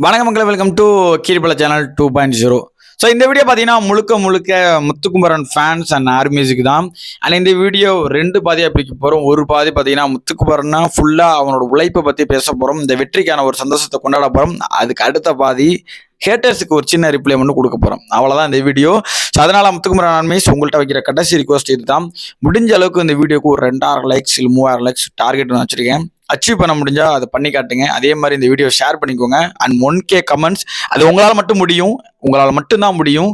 வணக்கம் மக்களை welcome to கீழ்பல channel two point zero so இந்த வீடியோ பார்த்தீங்கன்னா முழுக்க முழுக்க முத்துக்குமரன் ஃபேன்ஸ் அண்ட் ஆர்மிஸுக்கு தான். அண்ட் இந்த வீடியோ ரெண்டு பாதியாக பிரிக்க போகிறோம் ஒரு பாதி பார்த்தீங்கன்னா முத்துக்குமரன்னா ஃபுல்லாக அவனோட உழைப்பை பற்றி பேச போகிறோம் இந்த வெற்றிக்கான ஒரு சந்தோஷத்தை கொண்டாட போகிறோம் அதுக்கு அடுத்த பாதி ஹேட்டர்ஸுக்கு ஒரு சின்ன ரிப்ளை மட்டும் கொடுக்க போகிறோம் அவ்வளோதான் இந்த வீடியோ ஸோ அதனால் முத்துக்குமரன் ஆன்மீஸ் உங்கள்கிட்ட வைக்கிற கடைசி ரிக்வஸ்ட் இதுதான். முடிஞ்ச அளவுக்கு இந்த வீடியோக்கு ஒரு ரெண்டாயிரம் லைக்ஸ் இல்லை மூவாயிரம் லைக்ஸ் டார்கெட் வச்சுருக்கேன். அச்சீவ் பண்ண முடிஞ்சா அதை பண்ணி காட்டுங்க. அதே மாதிரி இந்த வீடியோ ஷேர் பண்ணிக்கோங்க. அண்ட் ஒன் கே கமெண்ட்ஸ் அது உங்களால் மட்டும் முடியும். உங்களால் மட்டும்தான் முடியும்.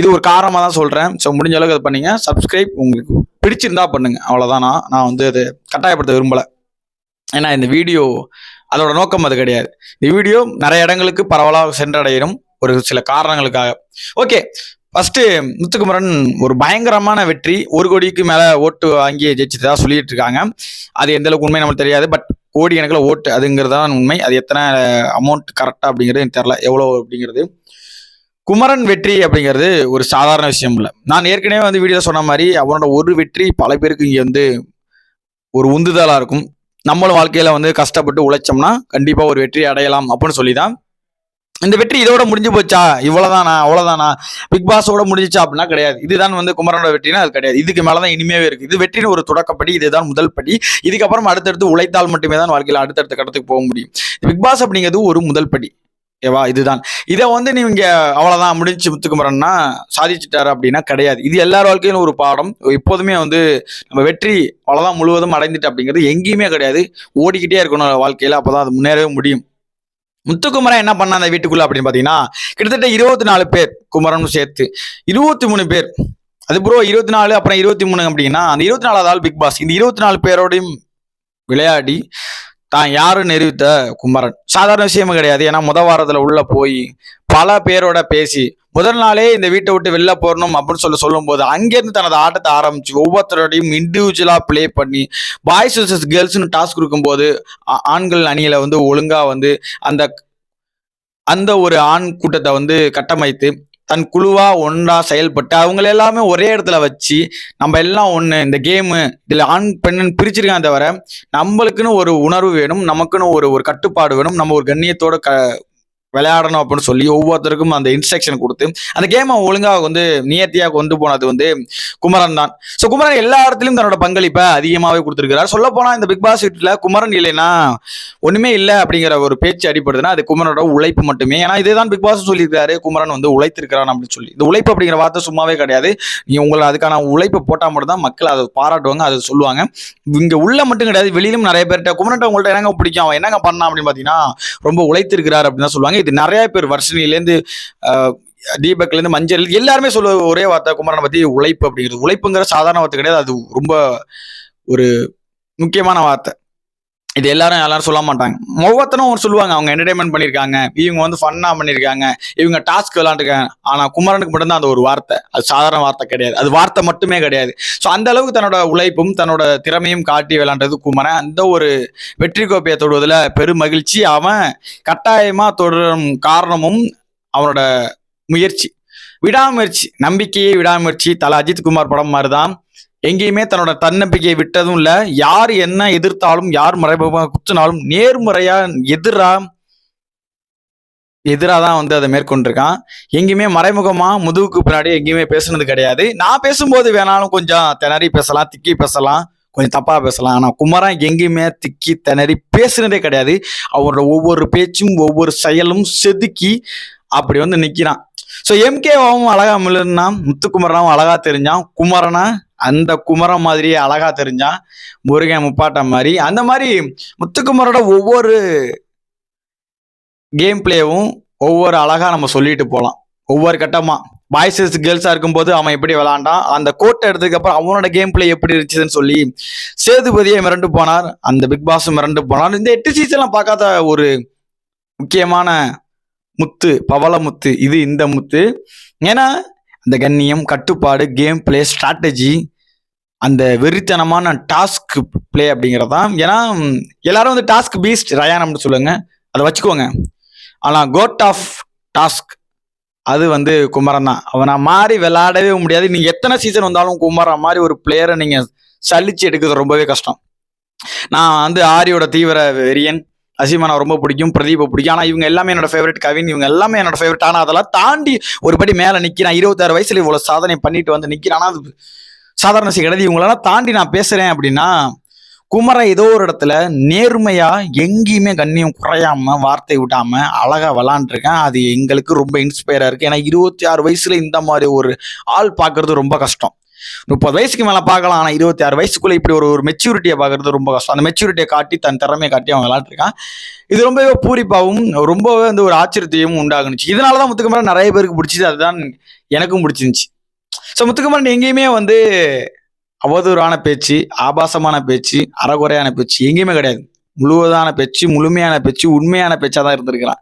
இது ஒரு காரணமாக தான் சொல்கிறேன் ஸோ முடிஞ்ச அளவுக்கு அதை பண்ணீங்க. சப்ஸ்கிரைப் உங்களுக்கு பிடிச்சிருந்தா பண்ணுங்க. அவ்வளோதான் நான் நான் வந்து அது கட்டாயப்படுத்த விரும்பலை. ஏன்னா இந்த வீடியோ அதோட நோக்கம் அது கிடையாது. இந்த வீடியோ நிறைய இடங்களுக்கு பரவலாக சென்றடையிடும் ஒரு சில காரணங்களுக்காக. ஓகே ஃபர்ஸ்ட் முத்துக்குமரன் ஒரு பயங்கரமான வெற்றி. ஒரு கோடிக்கு மேல ஓட்டு வாங்கி ஜெயிச்சதா சொல்லிட்டு இருக்காங்க. அது எந்த அளவுக்கு உண்மை நம்மளுக்கு தெரியாது. பட் கோடி கணக்கில் ஓட்டு அதுங்கிறது தான் உண்மை. அது எத்தனை அமௌண்ட் கரெக்டா அப்படிங்கிறது எனக்கு தெரில எவ்வளோ அப்படிங்கிறது. குமரன் வெற்றி அப்படிங்கிறது ஒரு சாதாரண விஷயம் இல்லை. நான் ஏற்கனவே வந்து வீடியோ சொன்ன மாதிரி அவனோட ஒரு வெற்றி பல பேருக்கு இங்கே வந்து ஒரு உந்துதலாக இருக்கும். நம்மளும் வாழ்க்கையில் வந்து கஷ்டப்பட்டு உழைச்சோம்னா கண்டிப்பாக ஒரு வெற்றி அடையலாம் அப்படின்னு சொல்லி தான் இந்த வெற்றி இதோட முடிஞ்சு போச்சா? இவ்வளவுதானா? அவ்வளவுதானா? பிக் பாஸோட முடிஞ்சிச்சா அப்படின்னா கிடையாது. இதுதான் வந்து குமரனோட வெற்றினா அது கிடையாது. இதுக்கு மேலதான் இனிமேவே இருக்கு. இது வெற்றின்னு ஒரு தொடக்கப்படி இதுதான் முதல் படி. இதுக்கப்புறம் அடுத்தடுத்து உழைத்தால் மட்டுமே தான் வாழ்க்கையில் அடுத்தடுத்த கடத்துக்கு போக முடியும். பிக் பாஸ் அப்படிங்கிறது ஒரு முதல் படி. ஏவா இதுதான். இதை வந்து நீங்க அவ்வளவுதான் முடிஞ்சு முத்துக்குமரன்னா சாதிச்சுட்டாரு அப்படின்னா கிடையாது. இது எல்லார் வாழ்க்கையிலும் ஒரு பாடம். எப்போதுமே வந்து நம்ம வெற்றி அவ்வளவுதான் முழுவதும் அடைந்துட்டு அப்படிங்கிறது எங்கேயுமே கிடையாது. ஓடிக்கிட்டே இருக்கணும் வாழ்க்கையில. அப்பதான் அது முன்னேறவே முடியும். முத்துக்குமரன் என்ன பண்ண அந்த வீட்டுக்குள்ள அப்படின்னு பார்த்தீங்கன்னா கிட்டத்தட்ட இருபத்தி நாலு பேர் குமரன் சேர்த்து இருபத்தி மூணு பேர். அது ப்ரோ இருபத்தி நாலு அப்புறம் இருபத்தி மூணு அப்படின்னா அந்த இருபத்தி நாலாவது ஆள் பிக் பாஸ் இந்த இருபத்தி நாலு பேரோடையும் விளையாடி தான் யாரும் நிரூபித்த குமரன்? சாதாரண விஷயமும் கிடையாது. ஏன்னா முத வாரத்தில் உள்ள போய் பல பேரோட பேசி முதல் நாளே இந்த வீட்டை விட்டு வெளில போறணும் அப்படின்னு சொல்லி சொல்லும்போது அங்கேருந்து தனது ஆட்டத்தை ஆரம்பிச்சு ஒவ்வொருத்தரோடையும் இண்டிவிஜுவலாக ப்ளே பண்ணி பாய்ஸ் வர்சஸ் கேர்ள்ஸ்னு டாஸ்க் கொடுக்கும்போது ஆண்கள் அணியில் வந்து ஒழுங்காக வந்து அந்த அந்த ஒரு ஆண் கூட்டத்தை வந்து கட்டமைத்து தன் குழுவா ஒன்றா செயல்பட்டு அவங்கள எல்லாமே ஒரே இடத்துல வச்சு நம்ம எல்லாம் ஒன்று இந்த கேமு இதில் ஆண் பெண்ணுன்னு பிரிச்சிருக்காங்க தவிர நம்மளுக்குன்னு ஒரு உணர்வு வேணும் நமக்குன்னு ஒரு ஒரு கட்டுப்பாடு வேணும் நம்ம ஒரு கண்ணியத்தோட க விளையாடணும் அப்படின்னு சொல்லி ஒவ்வொருத்தருக்கும் அந்த இன்ஸ்ட்ரக்ஷன் கொடுத்து அந்த கேமை ஒழுங்காக வந்து நியர்த்தியாக கொண்டு போனது வந்து குமரன் தான். ஸோ குமரன் எல்லா இடத்துலையும் தன்னோட பங்களிப்பை அதிகமாகவே கொடுத்துருக்கிறார். சொல்ல போனால் இந்த பிக் பாஸ் வீட்டில் குமரன் இல்லைன்னா ஒன்றுமே இல்லை அப்படிங்கிற ஒரு பேச்சு அடிப்படுதுன்னா அது குமரனோட உழைப்பு மட்டுமே. ஏன்னா இதுதான் பிக் பாஸ் சொல்லியிருக்காரு குமரன் வந்து உழைத்திருக்கிறான் அப்படின்னு சொல்லி. இந்த உழைப்பு அப்படிங்கிற வார்த்தை சும்மாவே கிடையாது. நீ உங்களை அதுக்கான உழைப்பை போட்டால் மட்டும் தான் மக்கள் அதை பாராட்டுவாங்க அதை சொல்லுவாங்க. இங்கே உள்ள மட்டும் கிடையாது வெளியிலும் நிறைய பேர்கிட்ட குமரன் உங்கள்கிட்ட என்னங்க பிடிக்கும்? அவன் என்னங்க பண்ணான் அப்படின்னு பார்த்தீங்கன்னா ரொம்ப உழைத்திருக்கிறார் அப்படின்னு தான் சொல்லுவாங்க. இது நிறைய பேர் வர்ஷினிலேருந்து தீபக்லேருந்து மஞ்சள் எல்லாருமே சொல்ல ஒரே வார்த்தை குமரனை பற்றி உழைப்பு அப்படிங்கிறது. உழைப்புங்கிற சாதாரண வார்த்தை கிடையாது. அது ரொம்ப ஒரு முக்கியமான வார்த்தை. இது எல்லாரும் எல்லாரும் சொல்ல மாட்டாங்க. ஒவ்வொருத்தரும் ஒரு சொல்லுவாங்க அவங்க என்டர்டைன்மெண்ட் பண்ணியிருக்காங்க இவங்க வந்து ஃபன்னாக பண்ணியிருக்காங்க இவங்க டாஸ்க் விளாண்டுருக்காங்க ஆனால் குமரனுக்கு மட்டும்தான் அந்த ஒரு வார்த்தை. அது சாதாரண வார்த்தை கிடையாது. அது வார்த்தை மட்டுமே கிடையாது. ஸோ அந்த அளவுக்கு தன்னோட உழைப்பும் தன்னோட திறமையும் காட்டி விளாண்டது குமரன். அந்த ஒரு வெற்றி கோப்பையை தொடுவதில் பெரும் மகிழ்ச்சி அவன் கட்டாயமாக தொடரும் காரணமும் அவனோட முயற்சி. விடாமுயற்சி. நம்பிக்கையே விடாமுயற்சி. தலை அஜித் குமார் படம் மாதிரி தான் எங்கேயுமே தன்னோட தன்னம்பிக்கையை விட்டதும் இல்லை. யார் என்ன எதிர்த்தாலும் யார் மறைமுகமாக குத்தினாலும் நேர்முறையா எதிரா எதிராக தான் வந்து அதை மேற்கொண்டிருக்கான். எங்கேயுமே மறைமுகமா முதுகுக்கு பின்னாடி எங்கேயுமே பேசுனது கிடையாது. நான் பேசும்போது வேணாலும் கொஞ்சம் திணறி பேசலாம் திக்கி பேசலாம் கொஞ்சம் தப்பா பேசலாம். ஆனா குமரன் எங்கேயுமே திக்கி திணறி பேசுனதே கிடையாது. அவரோட ஒவ்வொரு பேச்சும் ஒவ்வொரு செயலும் செதுக்கி அப்படி வந்து நிக்கிறான். ஸோ எம்கேவாவும் அழகா மிளனா முத்துக்குமரனாவும் அழகா தெரிஞ்சான். குமரனா அந்த குமரம் மாதிரியே அழகா தெரிஞ்சான். முருகன் முப்பாட்டம் மாதிரி. அந்த மாதிரி முத்துக்குமரோட ஒவ்வொரு கேம் பிளேவும் ஒவ்வொரு அழகா நம்ம சொல்லிட்டு போகலாம் ஒவ்வொரு கட்டமா. பாய்ஸஸ் கேர்ள்ஸா இருக்கும்போது அவன் எப்படி விளாண்டான் அந்த கோட்டை எடுத்ததுக்கு அப்புறம் அவனோட கேம் பிளே எப்படி இருந்துச்சுன்னு சொல்லி சேதுபதியை மிரண்டு போனார் அந்த பிக் பாஸும் மிரண்டு போனார். இந்த எட்டு சீசன்லாம் பார்க்காத ஒரு முக்கியமான முத்து பவள முத்து. இது இந்த முத்து. ஏன்னா இந்த கண்ணியம் கட்டுப்பாடு கேம் பிளே ஸ்ட்ராட்டஜி அந்த வெறித்தனமான டாஸ்க் பிளே அப்படிங்கிறதான் ஏன்னா எல்லாரும் வந்து டாஸ்க் பீஸ்ட் ரயானம்னு சொல்லுங்க. அதை வச்சுக்கோங்க. ஆனால் கோட் ஆஃப் டாஸ்க் அது வந்து குமரன் தான். அவனை மாறி விளையாடவே முடியாது. நீங்கள் எத்தனை சீசன் வந்தாலும் குமரன் மாதிரி ஒரு பிளேயரை நீங்கள் சலிச்சு எடுக்கிறது ரொம்பவே கஷ்டம். நான் வந்து ஆரியோட தீவிர வெறியன் அசீமானா ரொம்ப பிடிக்கும் பிரதீபை பிடிக்கும். ஆனால் இவங்க எல்லாமே என்னோட ஃபேவரட் கவின் இவங்க எல்லாமே என்னோட ஃபேவரட் ஆனால் அதெல்லாம் தாண்டி ஒரு படி மேலே நிற்கிறேன் இருபத்தாறு வயசுல இவ்வளோ சாதனை பண்ணிட்டு வந்து நிற்கிறேன் ஆனால் அது சாதாரண விஷயம் கிடையாது இவங்களெல்லாம் தாண்டி நான் பேசுகிறேன் அப்படின்னா குமர ஏதோ ஒரு இடத்துல நேர்மையாக எங்கேயுமே கண்ணியம் குறையாம வார்த்தை விடாம அழகாக விளாண்டுருக்கேன். அது எங்களுக்கு ரொம்ப இன்ஸ்பயராக இருக்குது ஏன்னா இருபத்தி ஆறு வயசுல இந்த மாதிரி ஒரு ஆள் பார்க்குறது ரொம்ப கஷ்டம். முப்பது வயசுக்கு மேலே பார்க்கலாம். ஆனால் இருபத்தி ஆறு வயசுக்குள்ள இப்படி ஒரு ஒரு மெச்சூரிட்டியை பார்க்கறது ரொம்ப கஷ்டம். அந்த மெச்சூரிட்டியை காட்டி தன் திறமையை காட்டி அவன் விளாண்டுருக்கான் இது ரொம்பவே பூரிப்பாகவும் ரொம்பவே வந்து ஒரு ஆச்சரியத்தையும் உண்டாகுனுச்சு. இதனாலதான் முத்துக்குமரன் நிறைய பேருக்கு பிடிச்சது. அதுதான் எனக்கும் பிடிச்சிருந்துச்சு. ஸோ முத்துக்குமரன் எங்கேயுமே வந்து அவதூறான பேச்சு ஆபாசமான பேச்சு அறகுறையான பேச்சு எங்கேயுமே கிடையாது. முழுவதான பேச்சு முழுமையான பேச்சு உண்மையான பேச்சா தான் இருந்திருக்கிறான்.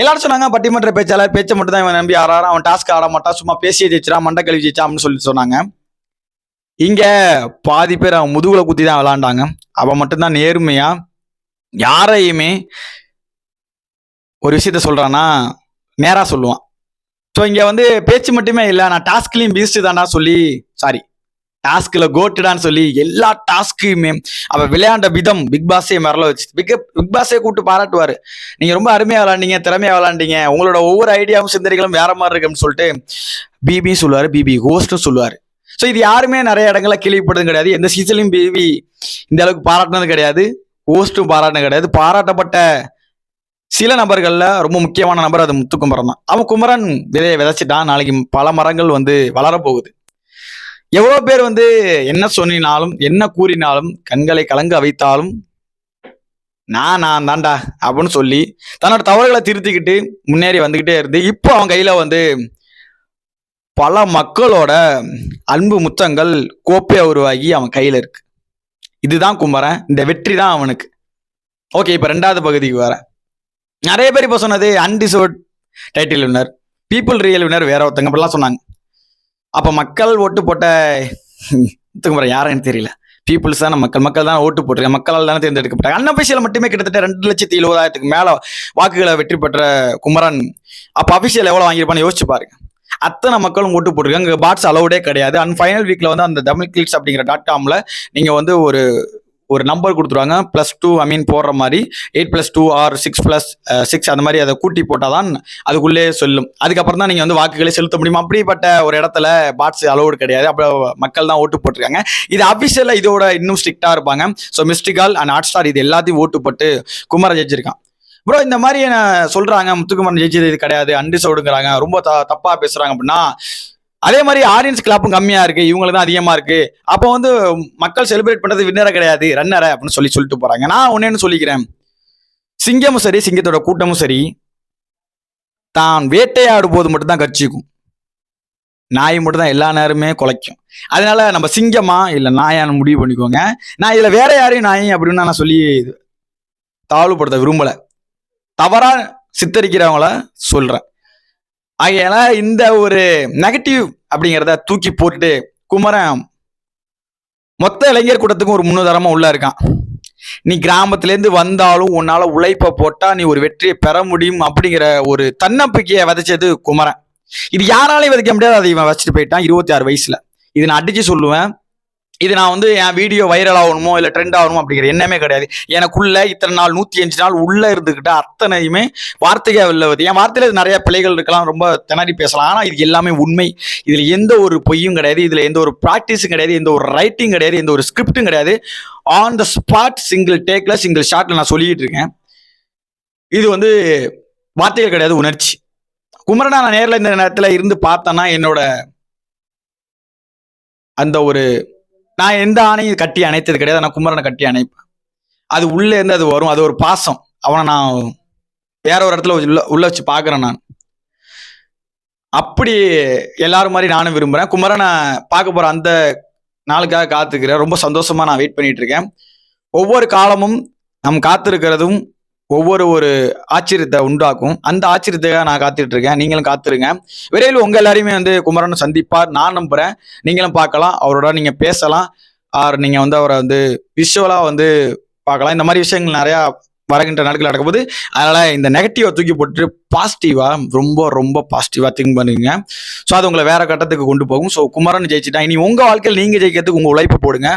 எல்லாரும் சொன்னாங்க பட்டிமன்ற பேச்சாளர் பேச்சை மட்டும் தான் இவன் நம்பி ஆறாரு அவன் டாஸ்க் ஆட மாட்டான். சும்மா பேசியே ஜெயிச்சிடான் மண்டை கழுவி ஜெயிச்சான் அப்படின்னு சொல்லி சொன்னாங்க. இங்க பாதி பேர் அவன் முதுகுல குத்தி தான் விளாண்டாங்க. அவன் மட்டும்தான் நேர்மையா யாரையுமே ஒரு விஷயத்த சொல்றான்னா நேரா சொல்லுவான். ஸோ இங்க வந்து பேச்சு மட்டுமே இல்லை நான் டாஸ்க்லயும் பீஸ்ட் தானா சொல்லி சாரி டாஸ்க்ல கோட்டுடான்னு சொல்லி எல்லா டாஸ்க்குமே அவ விளையாண்ட விதம் பிக் பாஸே மரல வச்சு பிக் பிக் பாஸே கூப்பிட்டு பாராட்டுவாரு. நீங்க ரொம்ப அருமையா விளாண்டீங்க திறமையா விளாண்டீங்க உங்களோட ஒவ்வொரு ஐடியாவும் சிந்தனைகளும் வேற மாதிரி இருக்குன்னு சொல்லிட்டு பிபி சொல்லுவாரு பிபி ஹோஸ்ட்டும் சொல்லுவாரு. ஸோ இது யாருமே நிறைய இடங்கள்ல கேள்விப்பட்டது கிடையாது. எந்த சீசன்லையும் பேபி இந்த அளவுக்கு பாராட்டினது கிடையாது. ஓஸ்ட்டும் பாராட்டினது கிடையாது. பாராட்டப்பட்ட சில நபர்களில் ரொம்ப முக்கியமான நபர் அது முத்துக்குமரன் தான். அவன் குமரன் விதையை விதைச்சிட்டான். நாளைக்கு பல மரங்கள் வந்து வளரப்போகுது. எவ்வளோ பேர் வந்து என்ன சொன்னினாலும் என்ன கூறினாலும் கண்களை கலங்க வைத்தாலும் நான் நான் தான்டா அப்படின்னு சொல்லி தன்னோட தவறுகளை திருத்திக்கிட்டு முன்னேறி வந்துக்கிட்டே இருந்து இப்போ அவன் கையில் வந்து பல மக்களோட அன்பு முத்தங்கள் கோப்பையை உருவாகி அவன் கையில் இருக்கு. இதுதான் கும்பரன் இந்த வெற்றி தான் அவனுக்கு. ஓகே இப்போ ரெண்டாவது பகுதிக்கு வரேன் நிறைய பேர் இப்போ சொன்னது undeserved title winner people real winner வேற ஒருத்தங்க அப்படிலாம் சொன்னாங்க. அப்போ மக்கள் ஓட்டு போட்ட முத்துக்குமரன் யாருன்னு தெரியல. பீப்புள்ஸ் தான் மக்கள். மக்கள் தான் ஓட்டு போட்டிருக்காங்க. மக்களால் தானே தேர்ந்தெடுக்கப்பட்டாங்க. அன்அபிஷியல் மட்டுமே கிட்டத்தட்ட ரெண்டு லட்சத்தி எழுபதாயிரத்துக்கு மேலே வாக்குகளை வெற்றி பெற்ற குமரன். அப்போ அபிஷியல் எவ்வளோ வாங்கியிருப்பான்னு யோசிச்சு பாருங்க. அத்தனை மக்களும் ஓட்டு போட்டிருக்காங்க. பாட்ஸ் அலௌடே கிடையாது. அண்ட் ஃபைனல் வீக்ல வந்து அந்த தமிழ் கிளிக்ஸ் அப்படிங்கிற டாட் காம்ல நீங்க வந்து ஒரு ஒரு நம்பர் கொடுத்துருவாங்க. ப்ளஸ் டூ ஐ மீன் போடுற மாதிரி. Eight plus two or six plus six அந்த மாதிரி அதை கூட்டி போட்டால் தான் அதுக்குள்ளே சொல்லும். அதுக்கப்புறம் தான் நீங்கள் வந்து வாக்குகளை செலுத்த முடியும். அப்படிப்பட்ட ஒரு இடத்துல பாட்ஸ் அலோடு கிடையாது. அப்போ மக்கள் தான் ஓட்டு போட்டிருக்காங்க. இது அஃபிஷியலாக இதோட இன்னும் ஸ்ட்ரிக்டாக இருப்பாங்க. So missed call and Hotstar இது எல்லாத்தையும் ஓட்டு போட்டு குமார ஜெயிச்சிருக்கான். ப்ரோ இந்த மாதிரி என்ன சொல்றாங்க? முத்துக்குமரன் ஜெயிச்சது இது கிடையாது. அன்டிசோடுங்கிறாங்க ரொம்ப த தப்பா பேசுறாங்க அப்படின்னா அதே மாதிரி ஆடியன்ஸ் கிளாப்பும் கம்மியா இருக்கு. இவங்களுக்கு தான் அதிகமா இருக்கு. அப்போ வந்து மக்கள் செலிப்ரேட் பண்றது வின்னரை கிடையாது ரன்னரை அப்படின்னு சொல்லி சொல்லிட்டு போறாங்க. நான் ஒன்னேன்னு சொல்லிக்கிறேன். சிங்கமும் சரி சிங்கத்தோட கூட்டமும் சரி தான் வேட்டையாடும் போது மட்டும்தான் கட்சிக்கும் நாய் மட்டும் தான் எல்லா நேரமே குலைக்கும். அதனால நம்ம சிங்கமா இல்ல நாயான்னு முடிவு பண்ணிக்கோங்க. நான் இதுல வேற யாரையும் நாய் அப்படின்னு நான் சொல்லி தாழ்வுபடுத்த விரும்பலை. தவறா சித்தரிக்கிறவங்கள சொல்றேன். ஆகையால இந்த ஒரு நெகட்டிவ் அப்படிங்கிறத தூக்கி போட்டுட்டு குமரன் மொத்த இளைஞர் கூட்டத்துக்கும் ஒரு முன்னுதாரணமா உள்ள இருக்கான். நீ கிராமத்துலேருந்து வந்தாலும் உன்னால உழைப்பை போட்டா நீ ஒரு வெற்றியை பெற முடியும் அப்படிங்கிற ஒரு தன்னம்பிக்கையை விதைச்சது குமரன். இது யாராலையும் விதைக்க முடியாது. அதை இவன் வச்சுட்டு போயிட்டான் இருபத்தி ஆறு வயசுல. இது நான் அடிச்சு சொல்லுவேன். இது நான் வந்து என் வீடியோ வைரல் ஆகணுமோ இல்லை ட்ரெண்ட் ஆகணுமோ அப்படிங்கிற எண்ணமே கிடையாது. எனக்குள்ள இத்தனை நாள் நூற்றி அஞ்சு நாள் உள்ளே இருந்துக்கிட்ட அத்தனையுமே வார்த்தையாக வெளில வருது. என் வார்த்தையில் நிறைய பிழைகள் இருக்கலாம் ரொம்ப திணறி பேசலாம். ஆனால் இது எல்லாமே உண்மை. இதில் எந்த ஒரு பொய்யும் கிடையாது. இதில் எந்த ஒரு ப்ராக்டிஸும் கிடையாது. எந்த ஒரு ரைட்டிங் கிடையாது. எந்த ஒரு ஸ்கிரிப்டும் கிடையாது. ஆன் த ஸ்பாட் சிங்கிள் டேக்ல சிங்கிள் ஷாட்ல நான் சொல்லிக்கிட்டு இருக்கேன். இது வந்து வார்த்தைகள் கிடையாது உணர்ச்சி. குமரனா நான் நேரில் இந்த நேரத்தில் இருந்து பார்த்தேன்னா என்னோட அந்த ஒரு நான் எந்த ஆணையும் கட்டி அணைத்தது கிடையாது. நான் குமரனை கட்டி அணைப்பேன். அது உள்ளே இருந்து அது வரும். அது ஒரு பாசம். அவனை நான் வேற ஒரு இடத்துல உள்ள உள்ள வச்சு பார்க்குறேன் நான். அப்படி எல்லாரும் மாதிரி நானும் விரும்புகிறேன் குமரனை பார்க்க போகிற அந்த நாளுக்காக காத்துக்கிறேன் ரொம்ப சந்தோஷமா நான் வெயிட் பண்ணிட்டு இருக்கேன். ஒவ்வொரு காலமும் நம் காத்திருக்கிறதும் ஒவ்வொரு ஒரு ஆச்சரியத்தை உண்டாக்கும். அந்த ஆச்சரியத்துக்காக நான் காத்துட்டு இருக்கேன் நீங்களும் காத்துருங்க. விரைவில் உங்க எல்லாரையுமே வந்து குமரன் சந்திப்பார். நான் நம்புறேன். நீங்களும் பார்க்கலாம். அவரோட நீங்க பேசலாம். ஆர் நீங்க வந்து அவரை வந்து விஷுவலா வந்து பார்க்கலாம். இந்த மாதிரி விஷயங்கள் நிறையா வரகின்ற நாட்கள் நடக்கும்போது அதனால இந்த நெகட்டிவை தூக்கி போட்டு பாசிட்டிவா ரொம்ப ரொம்ப பாசிட்டிவா திங்க் பண்ணுங்க. ஸோ அது உங்களை வேற கட்டத்துக்கு கொண்டு போகும். ஸோ குமரன் ஜெயிச்சுட்டா இனி உங்க வாழ்க்கையில் நீங்க ஜெயிக்கிறதுக்கு உங்க உழைப்பு போடுங்க.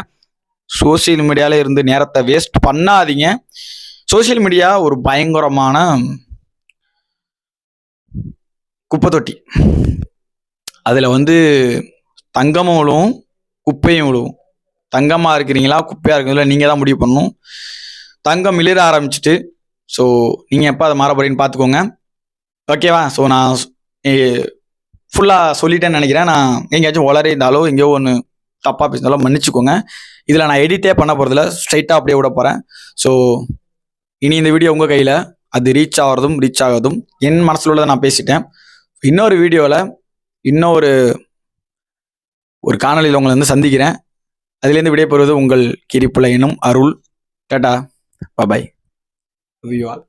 சோசியல் மீடியால இருந்து நேரத்தை வேஸ்ட் பண்ணாதீங்க. சோஷியல் மீடியா ஒரு பயங்கரமான குப்பை தொட்டி அதில் வந்து தங்கமும் விழுவும் குப்பையும் விழுவும். தங்கமாக இருக்கிறீங்களா குப்பையாக இருக்கிறீங்களா நீங்கள் தான் முடிவு பண்ணணும். தங்கம் மிளிர ஆரம்பிச்சிட்டு ஸோ நீங்கள் எப்போ அதை மாற போகிறீங்கன்னு பார்த்துக்கோங்க ஓகேவா ஸோ நான் ஃபுல்லாக சொல்லிட்டேன்னு நினைக்கிறேன். நான் எங்கேயாச்சும் உளறி இருந்தாலோ எங்கேயோ ஒன்று தப்பாக பேசினாலும் மன்னிச்சுக்கோங்க. இதில் நான் எடிட்டே பண்ண போகிறதில்ல ஸ்ட்ரைட்டாக அப்படியே விட போகிறேன் ஸோ இனி இந்த வீடியோ உங்கள் கையில் அது ரீச் ஆகிறதும் ரீச் ஆகாதும் என் மனசில் உள்ளதை நான் பேசிட்டேன். இன்னொரு வீடியோவில் இன்னொரு ஒரு காணொலியில் உங்களை வந்து சந்திக்கிறேன். அதுலேருந்து விடைபெறுவது உங்கள் கிரிப்புல எனும் Arul tata bye bye you all